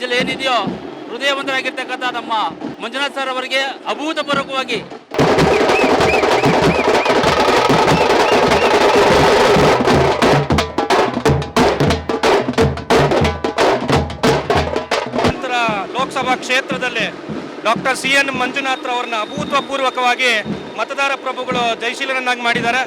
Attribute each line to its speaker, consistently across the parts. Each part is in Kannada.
Speaker 1: ಜಿಲ್ಲೆ ಏನಿದೆಯೋ ಹೃದಯವಂತರಾಗಿರ್ತಕ್ಕಂಥ ನಮ್ಮ ಮಂಜುನಾಥ್ ಸರ್ ಅವರಿಗೆ ಅಭೂತಪೂರ್ವಕವಾಗಿ
Speaker 2: ನಂತರ ಲೋಕಸಭಾ ಕ್ಷೇತ್ರದಲ್ಲಿ ಡಾಕ್ಟರ್ ಸಿ ಎನ್ ಮಂಜುನಾಥ್ ಅವರನ್ನ ಅಭೂತಪೂರ್ವಕವಾಗಿ ಮತದಾರ ಪ್ರಭುಗಳು ಜಯಶೀಲರನ್ನಾಗಿ ಮಾಡಿದ್ದಾರೆ.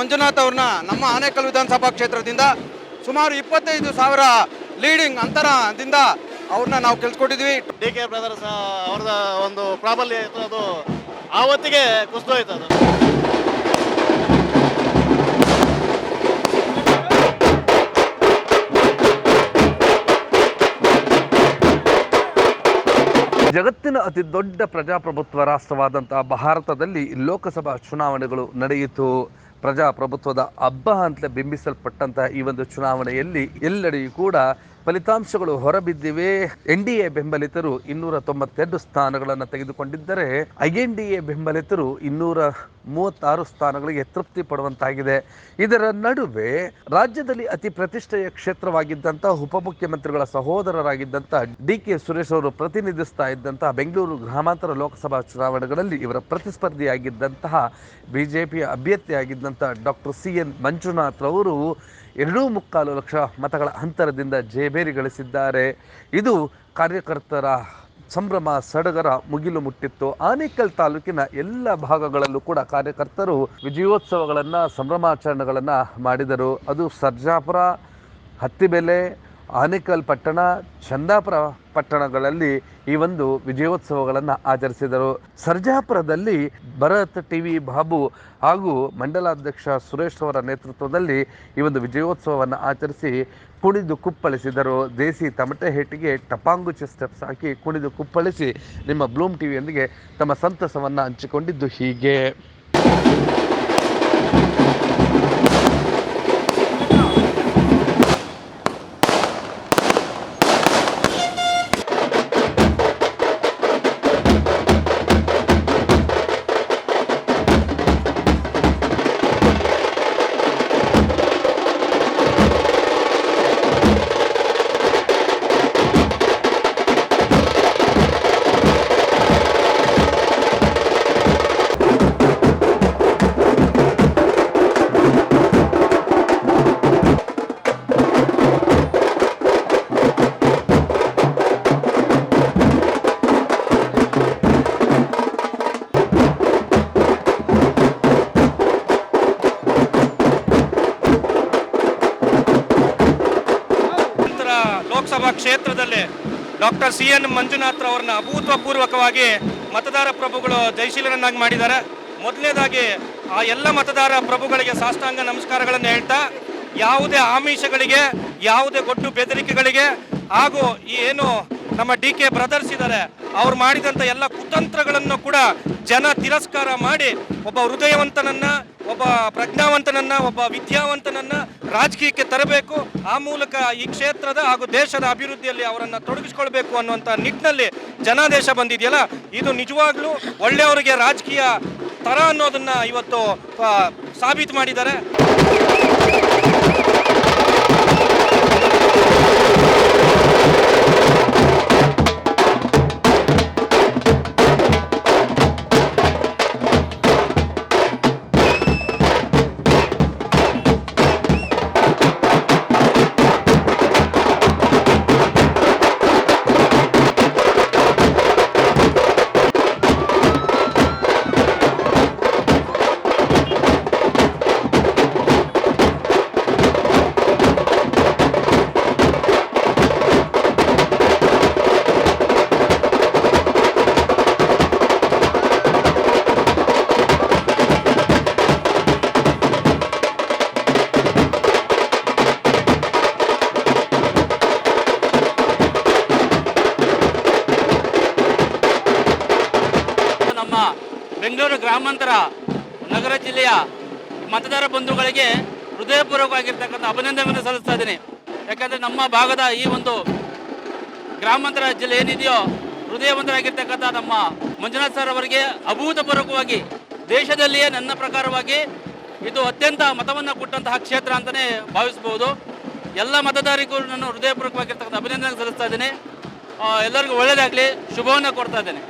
Speaker 3: ಮಂಜುನಾಥ್ ಅವ್ರನ್ನ ನಮ್ಮ ಆನೇಕಲ್ ವಿಧಾನಸಭಾ ಕ್ಷೇತ್ರದಿಂದ ಸುಮಾರು ಇಪ್ಪತ್ತೈದು ಸಾವಿರ ಲೀಡಿಂಗ್ ಅಂತರದಿಂದ ಅವ್ರನ್ನ ನಾವು ಕೆಲ್ಸ್ಕೊಟ್ಟಿದ್ವಿ
Speaker 4: ಡಿ ಕೆ ಬ್ರದರ್ಸ್, ಅವ್ರದ ಒಂದು ಪ್ರಾಬಲ್ಯ ಅದು ಆವತ್ತಿಗೆ ಕುಸಿದೋಯ್ತು ಅದು.
Speaker 5: ಜಗತ್ತಿನ ಅತಿ ದೊಡ್ಡ ಪ್ರಜಾಪ್ರಭುತ್ವ ರಾಷ್ಟ್ರವಾದಂತಹ ಭಾರತದಲ್ಲಿ ಲೋಕಸಭಾ ಚುನಾವಣೆಗಳು ನಡೆಯಿತು. ಪ್ರಜಾಪ್ರಭುತ್ವದ ಹಬ್ಬ ಅಂತಲೇ ಬಿಂಬಿಸಲ್ಪಟ್ಟಂತಹ ಈ ಒಂದು ಚುನಾವಣೆಯಲ್ಲಿ ಎಲ್ಲೆಡೆಯೂ ಕೂಡ ಫಲಿತಾಂಶಗಳು ಹೊರಬಿದ್ದಿವೆ. ಎನ್ ಡಿ ಎ ಬೆಂಬಲಿತರು ಇನ್ನೂರ ತೊಂಬತ್ತೆರಡು ಸ್ಥಾನಗಳನ್ನು ತೆಗೆದುಕೊಂಡಿದ್ದರೆ, ಐ ಎನ್ ಡಿ ಎ ಬೆಂಬಲಿತರು ಇನ್ನೂರ ಮೂವತ್ತಾರು ಸ್ಥಾನಗಳಿಗೆ ತೃಪ್ತಿ ಪಡುವಂತಾಗಿದೆ. ಇದರ ನಡುವೆ ರಾಜ್ಯದಲ್ಲಿ ಅತಿ ಪ್ರತಿಷ್ಠೆಯ ಕ್ಷೇತ್ರವಾಗಿದ್ದಂಥ ಉಪಮುಖ್ಯಮಂತ್ರಿಗಳ ಸಹೋದರರಾಗಿದ್ದಂಥ ಡಿ ಕೆ ಸುರೇಶ್ ಅವರು ಪ್ರತಿನಿಧಿಸ್ತಾ ಇದ್ದಂತಹ ಬೆಂಗಳೂರು ಗ್ರಾಮಾಂತರ ಲೋಕಸಭಾ ಚುನಾವಣೆಗಳಲ್ಲಿ ಇವರ ಪ್ರತಿಸ್ಪರ್ಧಿಯಾಗಿದ್ದಂತಹ ಬಿಜೆಪಿಯ ಅಭ್ಯರ್ಥಿಯಾಗಿದ್ದಂತಹ ಡಾಕ್ಟರ್ ಸಿ ಎನ್ ಮಂಜುನಾಥ್ ಅವರು ಎರಡೂ ಮುಕ್ಕಾಲು ಲಕ್ಷ ಮತಗಳ ಅಂತರದಿಂದ ಜಯಬೇರಿ ಗಳಿಸಿದ್ದಾರೆ. ಇದು ಕಾರ್ಯಕರ್ತರ ಸಂಭ್ರಮ, ಸಡಗರ ಮುಗಿಲು ಮುಟ್ಟಿತ್ತು. ಆನೇಕಲ್ ತಾಲೂಕಿನ ಎಲ್ಲ ಭಾಗಗಳಲ್ಲೂ ಕೂಡ ಕಾರ್ಯಕರ್ತರು ವಿಜಯೋತ್ಸವಗಳನ್ನು, ಸಂಭ್ರಮಾಚರಣೆಗಳನ್ನು ಮಾಡಿದರು. ಅದು ಸರ್ಜಾಪುರ, ಹತ್ತಿಬೆಲೆ ಆನೇಕಲ್ ಪಟ್ಟಣ, ಚಂದಾಪುರ ಪಟ್ಟಣಗಳಲ್ಲಿ ಈ ಒಂದು ವಿಜಯೋತ್ಸವಗಳನ್ನು ಆಚರಿಸಿದರು. ಸರ್ಜಾಪುರದಲ್ಲಿ ಭರತ್ ಟಿ ವಿ ಬಾಬು ಹಾಗೂ ಮಂಡಲಾಧ್ಯಕ್ಷ ಸುರೇಶ್ ಅವರ ನೇತೃತ್ವದಲ್ಲಿ ಈ ಒಂದು ವಿಜಯೋತ್ಸವವನ್ನು ಆಚರಿಸಿ ಕುಣಿದು ಕುಪ್ಪಳಿಸಿದರು. ದೇಸಿ ತಮಟೆ ಹೇಟಿಗೆ ಟಪಾಂಗುಚಿ ಸ್ಟೆಪ್ಸ್ ಹಾಕಿ ಕುಣಿದು ಕುಪ್ಪಳಿಸಿ ನಿಮ್ಮ ಬ್ಲೂಮ್ ಟಿವಿಯೊಂದಿಗೆ ತಮ್ಮ ಸಂತಸವನ್ನು ಹಂಚಿಕೊಂಡಿದ್ದು ಹೀಗೆ.
Speaker 2: ಕ್ಷೇತ್ರದಲ್ಲಿ ಡಾಕ್ಟರ್ ಸಿ ಎನ್ ಮಂಜುನಾಥ್ ಅವರನ್ನ ಅಭೂತಪೂರ್ವಕವಾಗಿ ಮತದಾರ ಪ್ರಭುಗಳು ಜಯಶೀಲರನ್ನಾಗಿ ಮಾಡಿದ್ದಾರೆ. ಮೊದಲನೇದಾಗಿ ಆ ಎಲ್ಲ ಮತದಾರ ಪ್ರಭುಗಳಿಗೆ ಸಾಷ್ಟಾಂಗ ನಮಸ್ಕಾರಗಳನ್ನು ಹೇಳ್ತಾ, ಯಾವುದೇ ಆಮಿಷಗಳಿಗೆ, ಯಾವುದೇ ಗೊಡ್ಡು ಬೆದರಿಕೆಗಳಿಗೆ ಹಾಗೂ ಏನು ನಮ್ಮ ಡಿ ಕೆ ಬ್ರದರ್ಸ್ ಇದ್ದಾರೆ, ಅವ್ರು ಮಾಡಿದಂಥ ಎಲ್ಲ ಕುತಂತ್ರಗಳನ್ನು ಕೂಡ ಜನ ತಿರಸ್ಕಾರ ಮಾಡಿ ಒಬ್ಬ ಹೃದಯವಂತನನ್ನ ಒಬ್ಬ ಪ್ರಜ್ಞಾವಂತನನ್ನ, ಒಬ್ಬ ವಿದ್ಯಾವಂತನನ್ನ ರಾಜಕೀಯಕ್ಕೆ ತರಬೇಕು. ಆ ಮೂಲಕ ಈ ಕ್ಷೇತ್ರದ ಹಾಗೂ ದೇಶದ ಅಭಿವೃದ್ಧಿಯಲ್ಲಿ ಅವರನ್ನ ತೊಡಗಿಸ್ಕೊಳ್ಬೇಕು ಅನ್ನುವಂಥ ನಿಟ್ಟಿನಲ್ಲಿ ಜನಾದೇಶ ಬಂದಿದೆಯಲ್ಲ? ಇದು ನಿಜವಾಗ್ಲೂ ಒಳ್ಳೆಯವರಿಗೆ ರಾಜಕೀಯ ತರ ಅನ್ನೋದನ್ನ ಇವತ್ತು ಸಾಬೀತು ಮಾಡಿದ್ದಾರೆ.
Speaker 1: ಗ್ರಾಮಾಂತರ ನಗರ ಜಿಲ್ಲೆಯ ಮತದಾರ ಬಂಧುಗಳಿಗೆ ಹೃದಯಪೂರ್ವಕವಾಗಿರ್ತಕ್ಕಂಥ ಅಭಿನಂದನೆಗಳನ್ನು ಸಲ್ಲಿಸ್ತಾ ಇದ್ದೀನಿ. ಯಾಕಂದರೆ ನಮ್ಮ ಭಾಗದ ಈ ಒಂದು ಗ್ರಾಮಾಂತರ ಜಿಲ್ಲೆ ಏನಿದೆಯೋ ಹೃದಯವಂತರಾಗಿರ್ತಕ್ಕಂಥ ನಮ್ಮ ಮಂಜುನಾಥ್ ಸರ್ ಅವರಿಗೆ ಅಭೂತಪೂರ್ವಕವಾಗಿ ದೇಶದಲ್ಲಿಯೇ ನನ್ನ ಪ್ರಕಾರವಾಗಿ ಇದು ಅತ್ಯಂತ ಮತವನ್ನು ಕೊಟ್ಟಂತಹ ಕ್ಷೇತ್ರ ಅಂತಲೇ ಭಾವಿಸಬಹುದು. ಎಲ್ಲ ಮತದಾರರಿಗೂ ನಾನು ಹೃದಯಪೂರ್ವಕವಾಗಿರ್ತಕ್ಕಂಥ ಅಭಿನಂದನೆ ಸಲ್ಲಿಸ್ತಾ ಇದ್ದೀನಿ. ಎಲ್ಲರಿಗೂ ಒಳ್ಳೆಯದಾಗಲಿ ಶುಭವನ್ನು ಕೊಡ್ತಾ ಇದ್ದೇನೆ.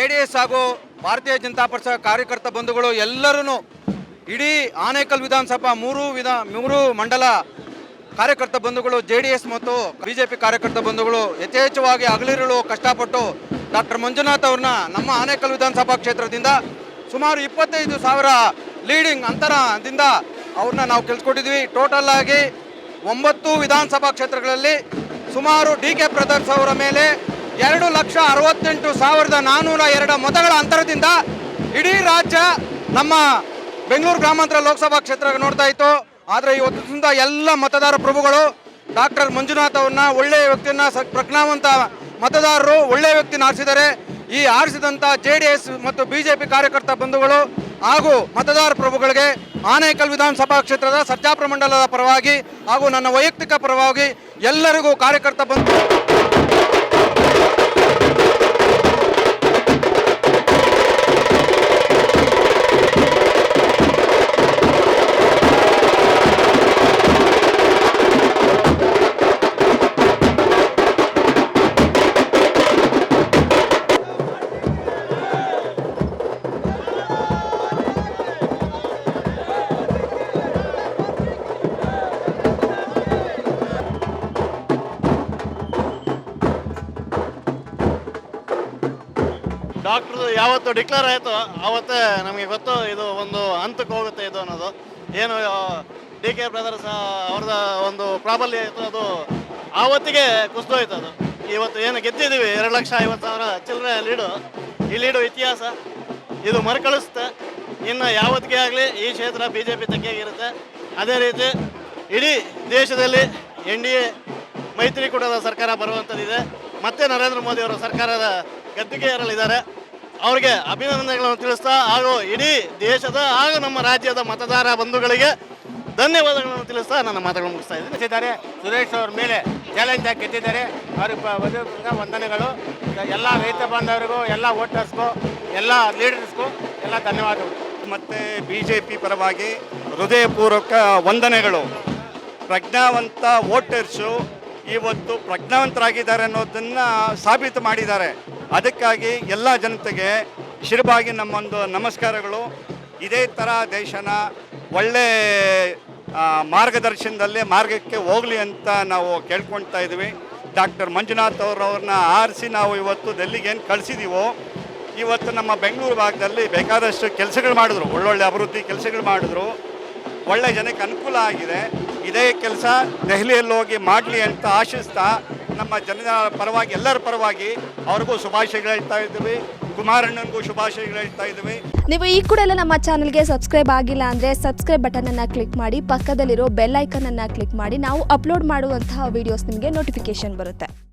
Speaker 3: ಜೆ ಡಿ ಎಸ್ ಹಾಗೂ ಭಾರತೀಯ ಜನತಾ ಪಕ್ಷ ಕಾರ್ಯಕರ್ತ ಬಂಧುಗಳು ಎಲ್ಲರೂ ಇಡೀ ಆನೇಕಲ್ ವಿಧಾನಸಭಾ ಮೂರು ವಿಧ ಮೂರು ಮಂಡಲ ಕಾರ್ಯಕರ್ತ ಬಂಧುಗಳು ಜೆ ಡಿ ಎಸ್ ಮತ್ತು ಬಿ ಕಾರ್ಯಕರ್ತ ಬಂಧುಗಳು ಯಥೇಚ್ಛವಾಗಿ ಹಗಲಿರುಳು ಕಷ್ಟಪಟ್ಟು ಡಾಕ್ಟರ್ ಮಂಜುನಾಥ್ ಅವ್ರನ್ನ ನಮ್ಮ ಆನೇಕಲ್ ವಿಧಾನಸಭಾ ಕ್ಷೇತ್ರದಿಂದ ಸುಮಾರು ಇಪ್ಪತ್ತೈದು ಸಾವಿರ ಲೀಡಿಂಗ್ ಅಂತರದಿಂದ ಅವ್ರನ್ನ ನಾವು ಕೆಲ್ಸಿಕೊಟ್ಟಿದ್ವಿ ಟೋಟಲ್ ಆಗಿ ಒಂಬತ್ತು ವಿಧಾನಸಭಾ ಕ್ಷೇತ್ರಗಳಲ್ಲಿ ಸುಮಾರು ಡಿ ಕೆ ಬ್ರದರ್ಸ್ ಅವರ ಮೇಲೆ ಎರಡು ಲಕ್ಷ ಅರವತ್ತೆಂಟು ಸಾವಿರದ ನಾನ್ನೂರ ಎರಡು ಮತಗಳ ಅಂತರದಿಂದ ಇಡೀ ರಾಜ್ಯ ನಮ್ಮ ಬೆಂಗಳೂರು ಗ್ರಾಮಾಂತರ ಲೋಕಸಭಾ ಕ್ಷೇತ್ರ ನೋಡ್ತಾ ಇತ್ತು. ಆದರೆ ಇವತ್ತಿನಿಂದ ಎಲ್ಲ ಮತದಾರ ಪ್ರಭುಗಳು ಡಾಕ್ಟರ್ ಮಂಜುನಾಥ್ ಅವ್ರನ್ನ ಒಳ್ಳೆಯ ವ್ಯಕ್ತಿಯನ್ನ ಪ್ರಜ್ಞಾವಂತ ಮತದಾರರು ಒಳ್ಳೆಯ ವ್ಯಕ್ತಿನ ಆರಿಸಿದ್ದಾರೆ. ಈ ಆರಿಸಿದಂಥ ಜೆ ಡಿ ಎಸ್ ಮತ್ತು ಬಿ ಜೆ ಪಿ ಕಾರ್ಯಕರ್ತ ಬಂಧುಗಳು ಹಾಗೂ ಮತದಾರ ಪ್ರಭುಗಳಿಗೆ ಆನೇಕಲ್ ವಿಧಾನಸಭಾ ಕ್ಷೇತ್ರದ ಸರ್ಜಾಪುರ ಮಂಡಲದ ಪರವಾಗಿ ಹಾಗೂ ನನ್ನ ವೈಯಕ್ತಿಕ ಪರವಾಗಿ ಎಲ್ಲರಿಗೂ ಕಾರ್ಯಕರ್ತ ಬಂಧು
Speaker 4: ಡಾಕ್ಟರ್ ಯಾವತ್ತು ಡಿಕ್ಲೇರ್ ಆಯಿತು. ಆವತ್ತೇ ನಮಗೆ ಗೊತ್ತು ಇದು ಒಂದು ಹಂತಕ್ಕೆ ಹೋಗುತ್ತೆ ಇದು ಅನ್ನೋದು. ಏನು ಡಿ ಕೆ ಬ್ರದರ್ಸ್ ಅವ್ರದ ಒಂದು ಪ್ರಾಬಲ್ಯ ಇತ್ತು, ಅದು ಆವತ್ತಿಗೆ ಕುಸಿದೋಯ್ತು ಅದು. ಇವತ್ತು ಏನು ಗೆದ್ದಿದ್ದೀವಿ, ಎರಡು ಲಕ್ಷ ಐವತ್ತು ಸಾವಿರ ಚಿಲ್ಲರೆ ಲೀಡು. ಈ ಲೀಡು ಇತಿಹಾಸ. ಇದು ಮರುಕಳಿಸುತ್ತೆ. ಇನ್ನು ಯಾವತ್ತಿಗೆ ಆಗಲಿ, ಈ ಕ್ಷೇತ್ರ ಬಿ ಜೆ ಪಿ ತೆಗೆಯಾಗಿರುತ್ತೆ ಅದೇ ರೀತಿ, ಇಡೀ ದೇಶದಲ್ಲಿ ಎನ್ ಡಿ ಎ ಮೈತ್ರಿಕೂಟದ ಸರ್ಕಾರ ಬರುವಂಥದ್ದಿದೆ. ಮತ್ತೆ ನರೇಂದ್ರ ಮೋದಿ ಅವರ ಸರ್ಕಾರದ ಗದ್ದುಗೆ ಏರಲಿದ್ದಾರೆ ಅವರಿಗೆ ಅಭಿನಂದನೆಗಳನ್ನು ತಿಳಿಸ್ತಾ ಹಾಗೂ ಇಡೀ ದೇಶದ ಹಾಗೂ ನಮ್ಮ ರಾಜ್ಯದ ಮತದಾರ ಬಂಧುಗಳಿಗೆ ಧನ್ಯವಾದಗಳನ್ನು ತಿಳಿಸ್ತಾ ನನ್ನ ಮಾತುಗಳನ್ನು ಮುಗಿಸ್ತಾ ಇದ್ದೀನಿ.
Speaker 6: ಸುರೇಶ್ ಅವರ ಮೇಲೆ ಚಾಲೆಂಜ್ ಆಗಿ ಗೆದ್ದಿದ್ದಾರೆ. ಅವ್ರಿಗೆ ವಂದನೆಗಳು. ಎಲ್ಲ ರೈತ ಬಾಂಧವರಿಗೂ ಎಲ್ಲ ವೋಟರ್ಸ್ಗೂ ಎಲ್ಲ ಲೀಡರ್ಸ್ಗೂ ಎಲ್ಲ ಧನ್ಯವಾದಗಳು.
Speaker 7: ಮತ್ತು ಬಿ ಜೆ ಪಿ ಪರವಾಗಿ ಹೃದಯಪೂರ್ವಕ ವಂದನೆಗಳು. ಪ್ರಜ್ಞಾವಂತ ವೋಟರ್ಸು ಇವತ್ತು ಪ್ರಜ್ಞಾವಂತರಾಗಿದ್ದಾರೆ ಅನ್ನೋದನ್ನು ಸಾಬೀತು ಮಾಡಿದ್ದಾರೆ. ಅದಕ್ಕಾಗಿ ಎಲ್ಲ ಜನತೆಗೆ ಶಿರಬಾಗಿ ನಮ್ಮೊಂದು ನಮಸ್ಕಾರಗಳು. ಇದೇ ಥರ ದೇಶನ ಒಳ್ಳೆ ಮಾರ್ಗದರ್ಶನದಲ್ಲಿ ಮಾರ್ಗಕ್ಕೆ ಹೋಗಲಿ ಅಂತ ನಾವು ಕೇಳ್ಕೊಳ್ತಾ ಇದ್ವಿ. ಡಾಕ್ಟರ್ ಮಂಜುನಾಥ್ ಅವ್ರವ್ರನ್ನ ಆರಿಸಿ ನಾವು ಇವತ್ತು ಡೆಲ್ಲಿಗೆ ಏನು ಕಳಿಸಿದ್ದೀವೋ ಇವತ್ತು ನಮ್ಮ ಬೆಂಗಳೂರು ಭಾಗದಲ್ಲಿ ಬೇಕಾದಷ್ಟು ಕೆಲಸಗಳು ಮಾಡಿದ್ರು. ಒಳ್ಳೊಳ್ಳೆ ಅಭಿವೃದ್ಧಿ ಕೆಲಸಗಳು ಮಾಡಿದ್ರು. ಒಳ್ಳೆ ಜನಕ್ಕೆ ಅನುಕೂಲ ಆಗಿದೆ. ಇದೇ ಕೆಲಸ ದೆಹಲಿಯಲ್ಲಿ ಹೋಗಿ ಮಾಡಲಿ ಅಂತ ಆಶಿಸ್ತಾ ನಮ್ಮ ಜನರ ಪರವಾಗಿ, ಎಲ್ಲರ ಪರವಾಗಿ ಅವ್ರಿಗೂ ಶುಭಾಶಯಗಳು ಹೇಳ್ತಾ ಇದ್ದೀವಿ. ಕುಮಾರಣ್ಣನಿಗೂ ಶುಭಾಶಯಗಳು ಹೇಳ್ತಾ ಇದ್ದೀವಿ.
Speaker 8: ನೀವು ಈ ಕೂಡ ಎಲ್ಲ ನಮ್ಮ ಚಾನಲ್ಗೆ ಸಬ್ಸ್ಕ್ರೈಬ್ ಆಗಿಲ್ಲ ಅಂದ್ರೆ ಸಬ್ಸ್ಕ್ರೈಬ್ ಬಟನನ್ನು ಕ್ಲಿಕ್ ಮಾಡಿ, ಪಕ್ಕದಲ್ಲಿರೋ ಬೆಲ್ ಐಕನನ್ನು ಕ್ಲಿಕ್ ಮಾಡಿ, ನಾವು ಅಪ್ಲೋಡ್ ಮಾಡುವಂತಹ ವಿಡಿಯೋಸ್ ನಿಮಗೆ ನೋಟಿಫಿಕೇಶನ್ ಬರುತ್ತೆ.